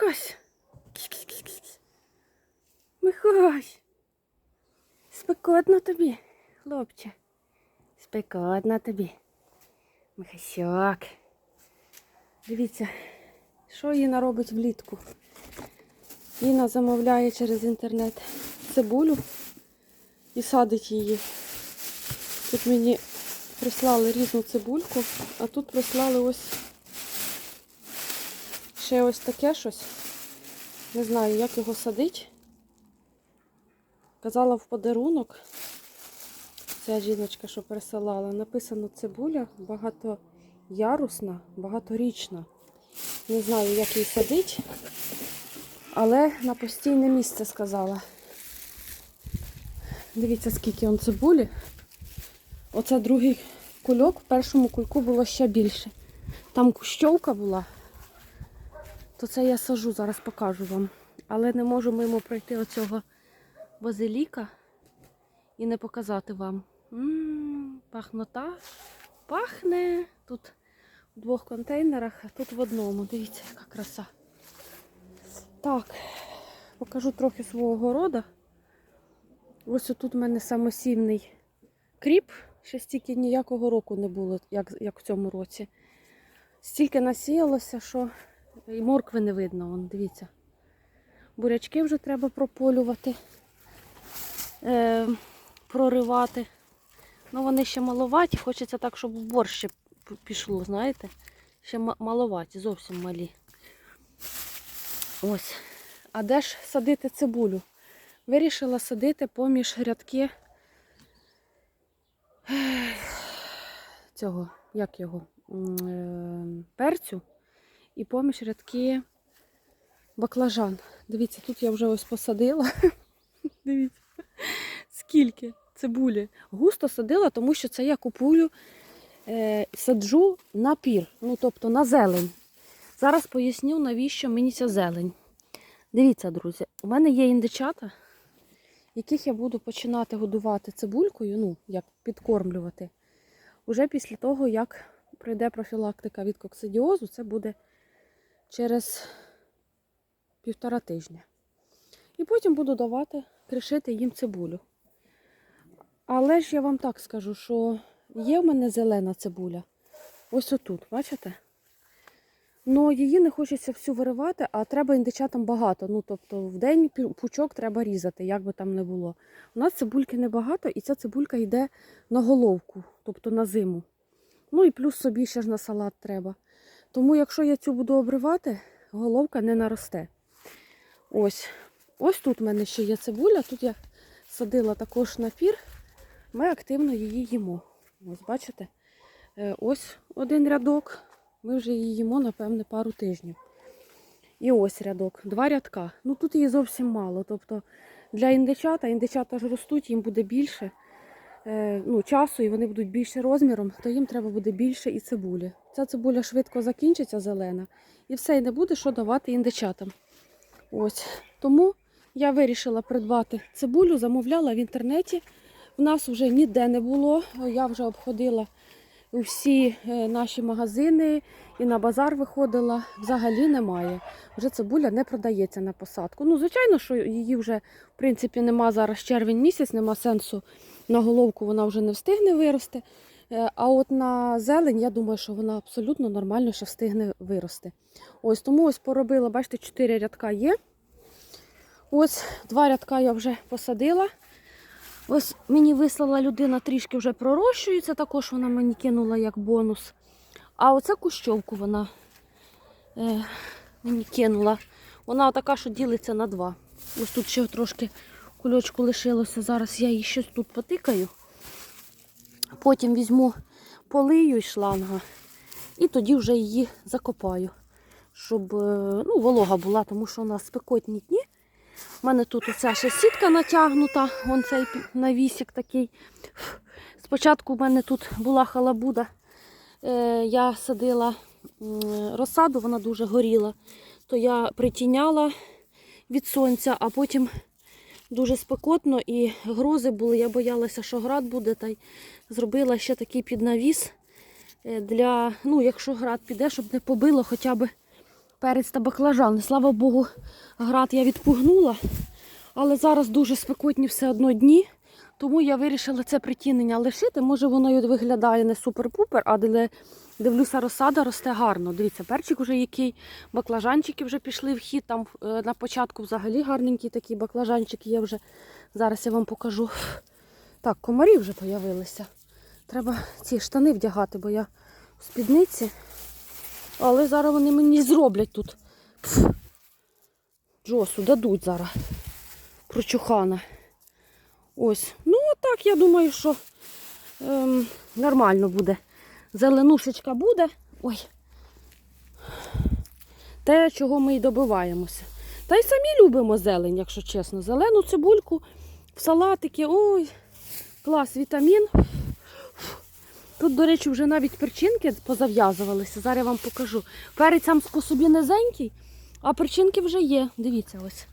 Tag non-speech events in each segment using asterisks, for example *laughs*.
Михась. Михась. Спекотно тобі, хлопче. Спекотно тобі. Михасьок. Дивіться, що Іна робить влітку. Іна замовляє через інтернет цибулю і садить її. Тут мені прислали різну цибульку, а тут прислали ось ще ось таке щось. Не знаю, як його садить. Казала в подарунок. Ця жіночка, що пересилала, написано цибуля багатоярусна, багаторічна. Не знаю, як її садить, але на постійне місце сказала. Дивіться, скільки он цибулі. Оце другий кульок, в першому кульку було ще більше. Там кущовка була, то це я сажу, зараз покажу вам. Але не можу мимо пройти оцього базиліка і не показати вам. М, пахнота. Пахне. Тут в двох контейнерах, а тут в одному. Дивіться, яка краса. Так, покажу трохи свого города. Ось тут в мене самосівний кріп. Ще стільки ніякого року не було, як, як в цьому році. Стільки насіялося, що і моркви не видно, вон, дивіться. Бурячки вже треба прополювати, е, проривати. Ну, вони ще маловаті, хочеться так, щоб в борщ пішло, знаєте? Ще ма- маловаті, зовсім малі. Ось. А де ж садити цибулю? Вирішила садити поміж рядки цього, як його, е, перцю і поміж рядки баклажан. Дивіться, тут я вже ось посадила. *laughs* Дивіться, скільки цибулі. Густо садила, тому що це я купую, е, саджу на пір, ну тобто на зелень. Зараз поясню, навіщо мені ця зелень. Дивіться, друзі, у мене є індичата, яких я буду починати годувати цибулькою, ну, як підкормлювати. Уже після того, як пройде профілактика від коксидіозу, це буде через півтора тижня. І потім буду давати кришити їм цибулю. Але ж я вам так скажу, що є в мене зелена цибуля. Ось отут, бачите? Ну, її не хочеться всю виривати, а треба індичатам багато. Ну, тобто в день пучок треба різати, як би там не було. У нас цибульки небагато, і ця цибулька йде на головку, тобто на зиму. Ну і плюс собі ще ж на салат треба. Тому, якщо я цю буду обривати, головка не наросте. Ось. Ось тут в мене ще є цибуля. Тут я садила також на. Ми активно її їмо. Ось бачите? Е, Ось один рядок. Ми вже її їмо, напевне, пару тижнів. І ось рядок, два рядка. Ну тут її зовсім мало. Тобто для індичата, індичата ж ростуть, їм буде більше ну, часу і вони будуть більше розміром, то їм треба буде більше і цибулі. Ця цибуля швидко закінчиться зелена, і все, і не буде що давати індичатам. Ось. Тому я вирішила придбати цибулю, замовляла в інтернеті. В нас вже ніде не було. Я вже обходила всі е, наші магазини і на базар виходила. Взагалі немає. Вже цибуля не продається на посадку. Ну, звичайно, що її вже в принципі нема зараз червень місяць, нема сенсу на головку, вона вже не встигне вирости. Е, А от на зелень, я думаю, що вона абсолютно нормально ще встигне вирости. Ось тому ось поробила, бачите, 4 рядка є. Ось два рядка я вже посадила. Ось мені вислала людина трішки вже пророщується, також вона мені кинула як бонус. А оце кущовку вона е, мені кинула. Вона така, що ділиться на два. Ось тут ще трошки кульочку лишилося. Зараз я її щось тут потикаю. Потім візьму полию із шланга і тоді вже її закопаю, щоб е, ну, волога була, тому що у нас спекотні дні. У мене тут оця ще сітка натягнута, вон цей навісик такий. Спочатку в мене тут була халабуда. Е, я садила розсаду, вона дуже горіла. То я притіняла від сонця, а потім дуже спекотно і грози були. Я боялася, що град буде, та й зробила ще такий піднавіс е, для, ну, якщо град піде, щоб не побило хоча б перець та баклажан. Слава Богу, град я відпугнула. Але зараз дуже спекотні все одно дні. Тому я вирішила це притінення лишити. Може воно й виглядає не супер-пупер, а де дивлюся, розсада росте гарно. Дивіться, перчик вже який, баклажанчики вже пішли в хід. Там е, на початку взагалі гарненький такий баклажанчик є вже. Зараз я вам покажу. Так, комарі вже з'явилися. Треба ці штани вдягати, бо я в спідниці. Але зараз вони мені зроблять тут. Джосу дадуть зараз. Прочухана. Ось. Ну, так, я думаю, що ем, нормально буде. Зеленушечка буде. Ой. Те, чого ми й добиваємося. Та й самі любимо зелень, якщо чесно. Зелену цибульку в салатики. Ой, клас, вітамін. Тут, до речі, вже навіть перчинки позав'язувалися. Зараз я вам покажу. Перець сам по собі низенький, а перчинки вже є. Дивіться ось.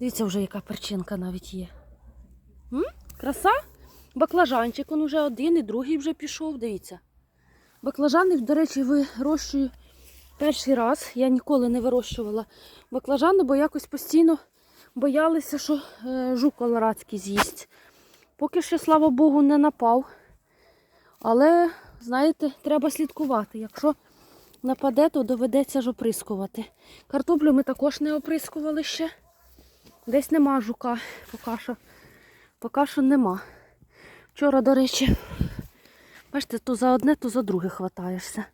Дивіться вже, яка перчинка навіть є. М? Краса? Баклажанчик, он уже один і другий вже пішов, дивіться. Баклажани, до речі, вирощую перший раз. Я ніколи не вирощувала баклажани, бо якось постійно боялися, що е, жук колорадський з'їсть. Поки що, слава Богу, не напав. Але, знаєте, треба слідкувати. Якщо нападе, то доведеться ж оприскувати. Картоплю ми також не оприскували ще. Десь нема жука, поки що, поки що нема. Вчора, до речі, бачите, то за одне, то за друге хватаєшся.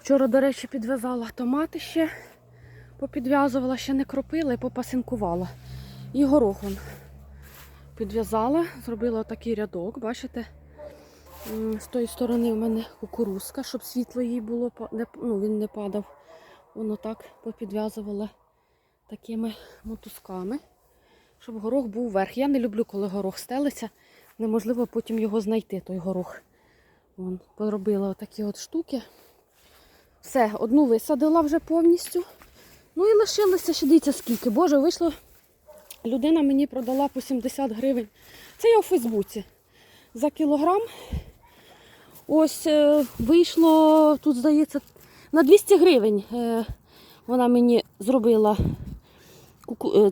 Вчора, до речі, підв'язала томати ще, попідв'язувала, ще не кропила і попасинкувала. І горох вон підв'язала, зробила такий рядок, бачите? З тої сторони в мене кукурузка, щоб світло їй було, ну, він не падав. Воно так попідв'язувала такими мотузками, щоб горох був вверх. Я не люблю, коли горох стелиться. Неможливо потім його знайти, той горох. Вон, поробила отакі от штуки. Все, одну висадила вже повністю. Ну і лишилося ще дивіться скільки. Боже, вийшло. Людина мені продала по 70 гривень. Це я у Фейсбуці. За кілограм. Ось е, вийшло, тут, здається, на 200 гривень. Е, вона мені зробила е,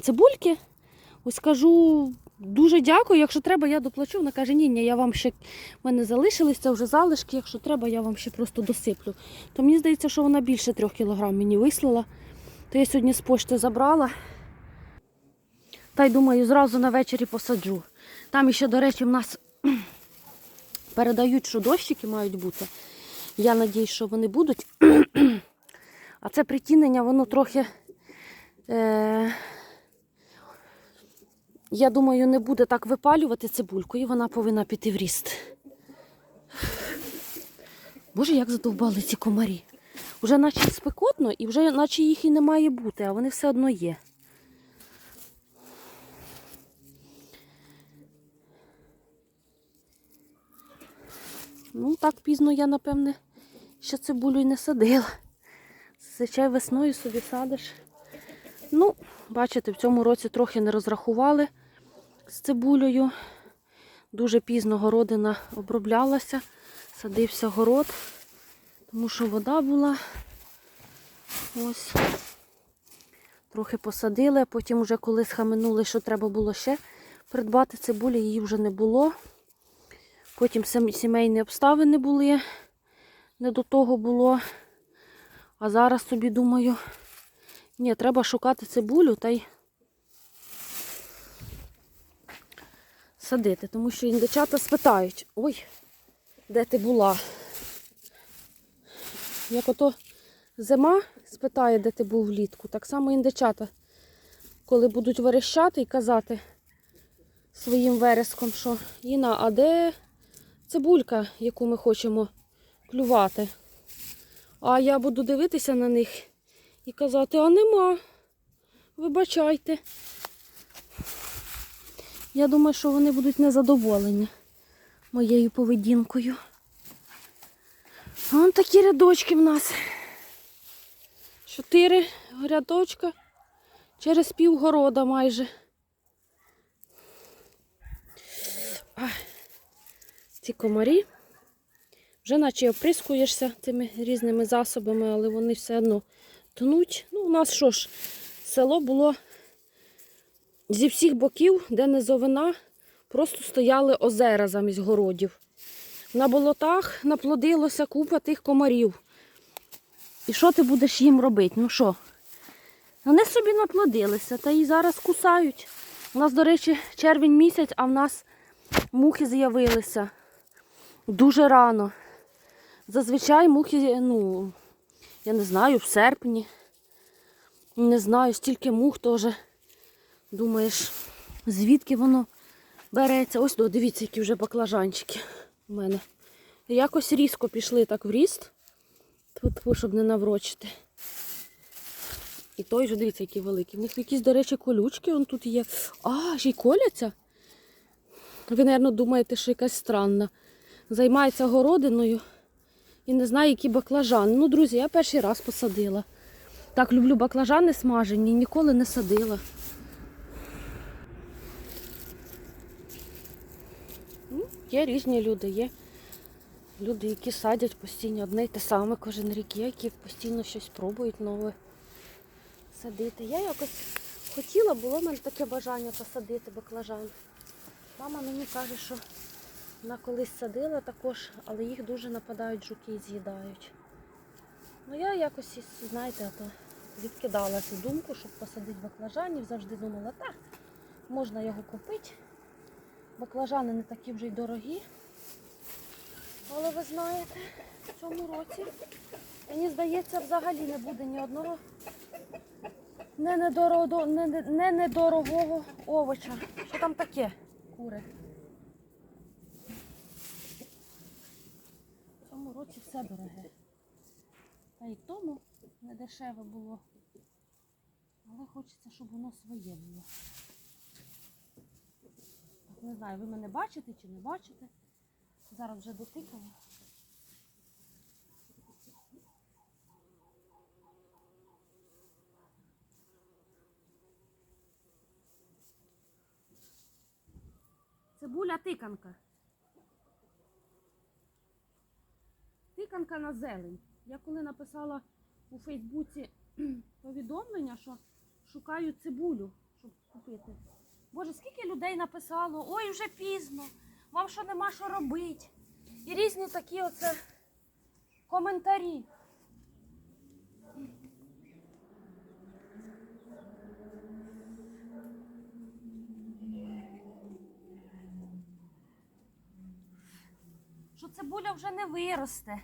цибульки. Ось кажу, дуже дякую. Якщо треба, я доплачу. Вона каже, ні, ні, я вам ще в мене залишились, це вже залишки. Якщо треба, я вам ще просто досиплю. То мені здається, що вона більше трьох кілограм мені вислала. То я сьогодні з пошти забрала. Та й думаю, зразу на вечері посаджу. Там ще, до речі, в нас *clears throat* передають, що дощики мають бути. Я надіюсь, що вони будуть. *clears throat* А це притінення, воно трохи, е, я думаю, не буде так випалювати цибульку, і вона повинна піти в ріст. Боже, як задовбали ці комарі. Вже наче спекотно і вже наче їх і не має бути, а вони все одно є. Ну, так пізно я, напевне, ще цибулю й не садила. Зазвичай весною собі садиш. Ну, бачите, в цьому році трохи не розрахували з цибулею. Дуже пізно городина оброблялася, садився город, тому що вода була. Ось. Трохи посадили, а потім вже коли схаменули, що треба було ще придбати цибулі, її вже не було. Потім сімейні обставини були, не до того було. А зараз собі думаю, ні, треба шукати цибулю та й садити, тому що індичата спитають, ой, де ти була? Як ото зима спитає, де ти був влітку, так само індичата, коли будуть верещати і казати своїм вереском, що Іна, а де цибулька, яку ми хочемо клювати? А я буду дивитися на них і казати, а нема. Вибачайте. Я думаю, що вони будуть незадоволені моєю поведінкою. Вон такі рядочки в нас. Чотири рядочка через півгорода майже. Ах, Ці комарі Вже наче оприскуєшся цими різними засобами, але вони все одно тонуть. Ну, у нас що ж, село було зі всіх боків, де низовина, просто стояли озера замість городів. На болотах наплодилося купа тих комарів. І що ти будеш їм робити? Ну що? Вони собі наплодилися та і зараз кусають. У нас, до речі, червень місяць, а в нас мухи з'явилися дуже рано. Зазвичай мухи, ну, я не знаю, в серпні. Не знаю, стільки мух теж. Думаєш, звідки воно береться? Ось, о, дивіться, які вже баклажанчики у мене. Якось різко пішли так в ріст. Тьфу-тьфу, щоб не наврочити. І той же, дивіться, які великі. В них якісь, до речі, колючки вон тут є. А, ще й коляться. Ви, мабуть, думаєте, що якась странна. Займається городиною і не знає, які баклажани. Ну, друзі, я перший раз посадила. Так, люблю баклажани смажені, ніколи не садила. Є різні люди, є люди, які садять постійно одне й те саме кожен рік, є, які постійно щось пробують нове садити. Я якось хотіла, було в мене таке бажання посадити баклажан. Мама мені каже, що вона колись садила також, але їх дуже нападають жуки і з'їдають. Ну я якось, знаєте, то відкидала цю думку, щоб посадити баклажанів. Завжди думала, так, можна його купити. Баклажани не такі вже й дорогі. Але ви знаєте, в цьому році, мені здається, взагалі не буде ні одного не недорого, не, не, не недорогого овоча. Що там таке, кури? В цьому році все дороге. Та й тому не дешеве було. Але хочеться, щоб воно своє було. Не знаю, ви мене бачите чи не бачите. Зараз вже дотикаю. Цибуля тиканка. Тиканка на зелень. Я коли написала у Фейсбуці *clears throat* повідомлення, що шукаю цибулю, щоб купити. Боже, скільки людей написало, ой, вже пізно, вам що нема що робити. І різні такі оце коментарі. Що цибуля вже не виросте.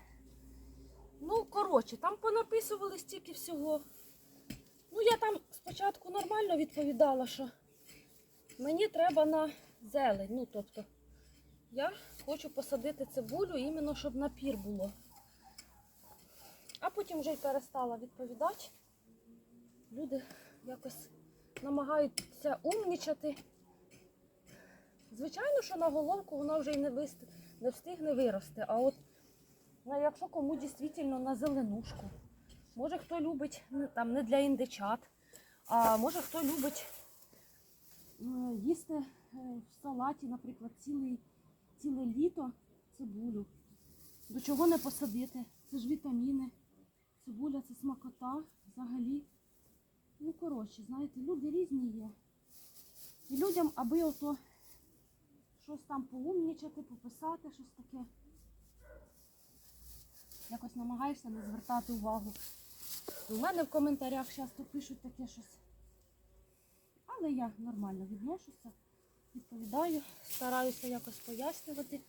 Ну, коротше, там понаписували стільки всього. Ну, я там спочатку нормально відповідала, що мені треба на зелень. Ну, тобто, я хочу посадити цибулю іменно, щоб напір було. А потім вже й перестала відповідати. Люди якось намагаються умнічати. Звичайно, що на головку вона вже й не, вист... не встигне вирости. А от ну, якщо кому дійсно на зеленушку. Може хто любить там не для індичат, а може хто любить їсти е, в салаті, наприклад, цілий, ціле літо цибулю. До чого не посадити? Це ж вітаміни. Цибуля це смакота взагалі. Ну, коротше, знаєте, люди різні є. І людям, аби ото щось там поумнічати, пописати, щось таке. Якось намагаєшся не звертати увагу. У мене в коментарях часто пишуть таке щось. Але я нормально відношуся, відповідаю, стараюся якось пояснювати,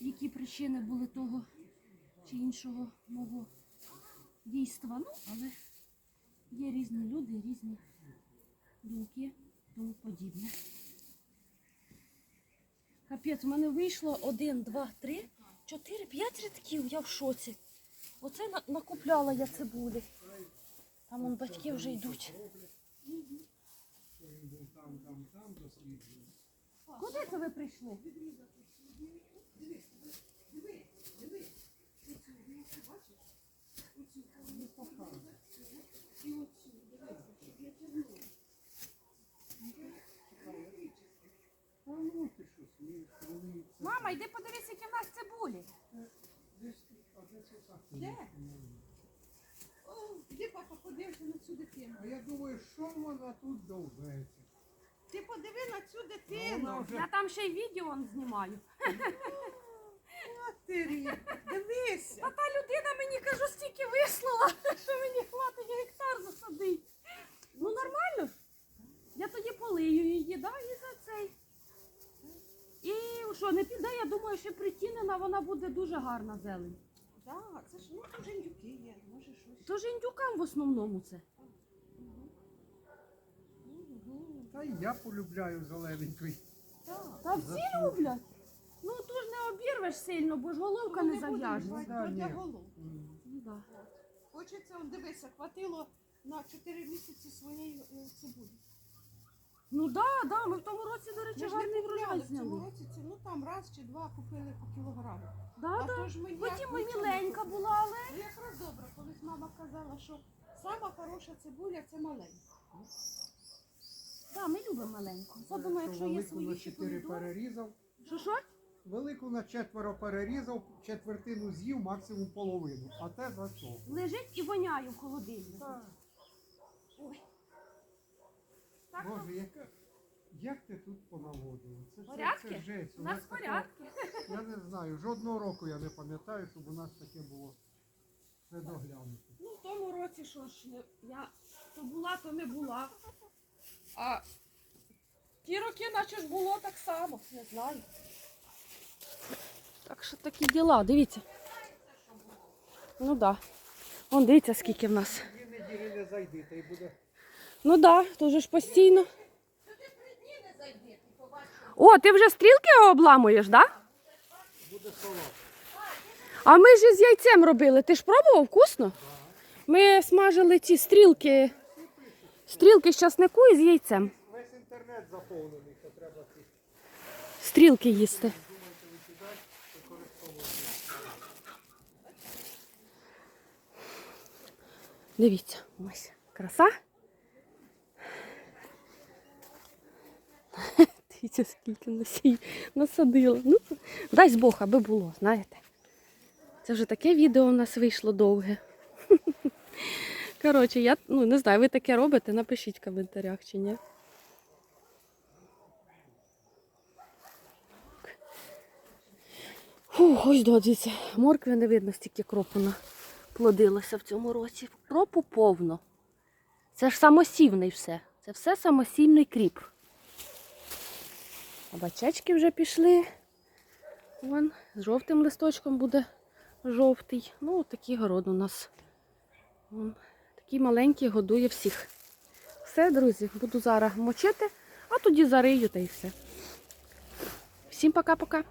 які причини були того чи іншого мого дійства. Ну, але є різні люди, різні думки, тому подібне. Капець, у мене вийшло один, два, три, чотири, п'ять рядків, я в шоці. Оце накупляла я цибулі. Там вон батьки вже йдуть. Куди це ви прийшли? Мама, йди подивись, які в нас цибулі. Де? О, Іди, папа, подивися на цю дитину. А я думаю, що вона тут довбається? Дитину. вже Я там ще й відео знімаю. Матері, дивися. А та людина мені кажу, стільки вислала, що мені хватить гектар засадить. Ну нормально ж. Я тоді полию її, да, і за цей. І що, не піде, я думаю, що притінена, вона буде дуже гарна зелень. Так, це ж ну тут же індюки є, може щось. Тож індюкам в основному це. Та й я полюбляю зелененький. Та всі люблять. Ну то ж не обірвеш сильно, бо ж головка Ну, не будемо зав'яже. рвати, Да, ні. голов. Ну, да. Хочеться, он дивися, хватило на 4 місяці своєї е, цибулі. Ну да, да, ми в тому році, до речі, Ми ж не гарний купляли врожай в цьому зняли. році, це, ну там раз чи два купили по кілограму. Да, А да. то ж ми як Потім ми нічого не міленька була, але. Ну якраз добре, колись мама казала, що сама хороша цибуля це маленька. Да, ми любимо маленьку. Особливо, Що якщо є велику свої на ще 4 помідори. перерізав. Що що? Велику на четверо перерізав, четвертину з'їв, максимум половину. А те за що? Лежить і воняє в холодильнику. Ой. Так, Боже, яка... як ти тут понаводила? Це, це, Порядки? це жесть. у нас таке- порядки. Я не знаю, жодного року я не пам'ятаю, щоб у нас таке було все доглянуто. Ну, в тому році що ж, я то була, то не була. А ті роки, наче ж було так само, не знаю. Так що такі діла, дивіться. Ну так. Да. Вон дивіться, скільки в нас. Ну так, да, то ж постійно. О, ти вже стрілки обламуєш, так? Да? Буде салат. А ми ж з яйцем робили. Ти ж пробував вкусно? Ми смажили ці стрілки. Стрілки з часнику і з яйцем. Весь інтернет заповнений, то треба ці Стрілки їсти. Дивіться, ось краса. *laughs* Дивіться, скільки насій насадила. Ну, дай Бог, аби було, знаєте. Це вже таке відео у нас вийшло довге. *laughs* Коротше, я ну, не знаю, ви таке робите, напишіть в коментарях чи ні. Фух, ось дивіться, моркви не видно, стільки кропу плодилося в цьому році. Кропу повно. Це ж самосівний все. Це все самосівний кріп. А бачечки вже пішли. Вон, з жовтим листочком буде жовтий. Ну, такий город у нас. Вон, такий маленький годує всіх. Все, друзі, буду зараз мочити, а тоді зарию та й все. Всім пока-пока.